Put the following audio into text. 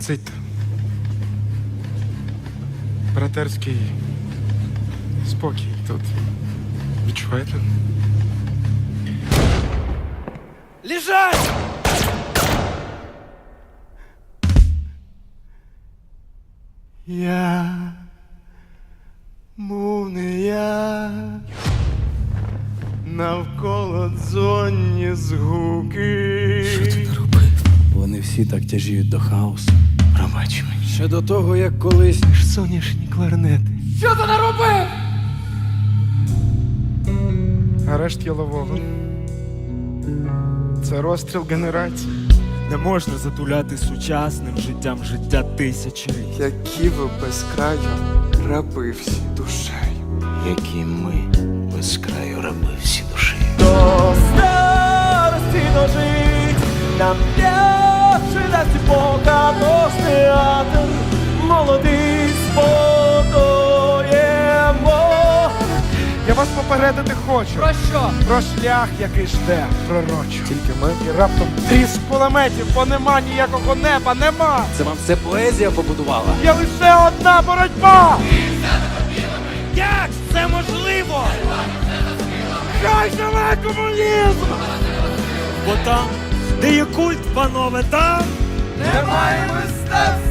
Посидьте. Братерський спокій тут. Відчуваєте? Лежать! Я був не я, навколо дзонні згуки. Вони всі так тяжіють до хаосу. Пробач мені. Ще до того, як колись соняшні кларнети. Арешт ялового. Це розстріл генерації. Не можна затуляти сучасним життям життя тисячоліть. Які ви без краю раби всі душею. Які ми без краю раби всі душі. До старості дожить, нам п'явши попередити хочу. Про що? Про шлях, який жде, пророчу. Тільки ми і раптом тріск кулеметів, бо нема ніякого неба, нема! Це вам все поезія побудувала. Є лише одна боротьба! Як це можливо? Хай живе комунізм! Бо там, де є культ, панове, там Немає мистецтва.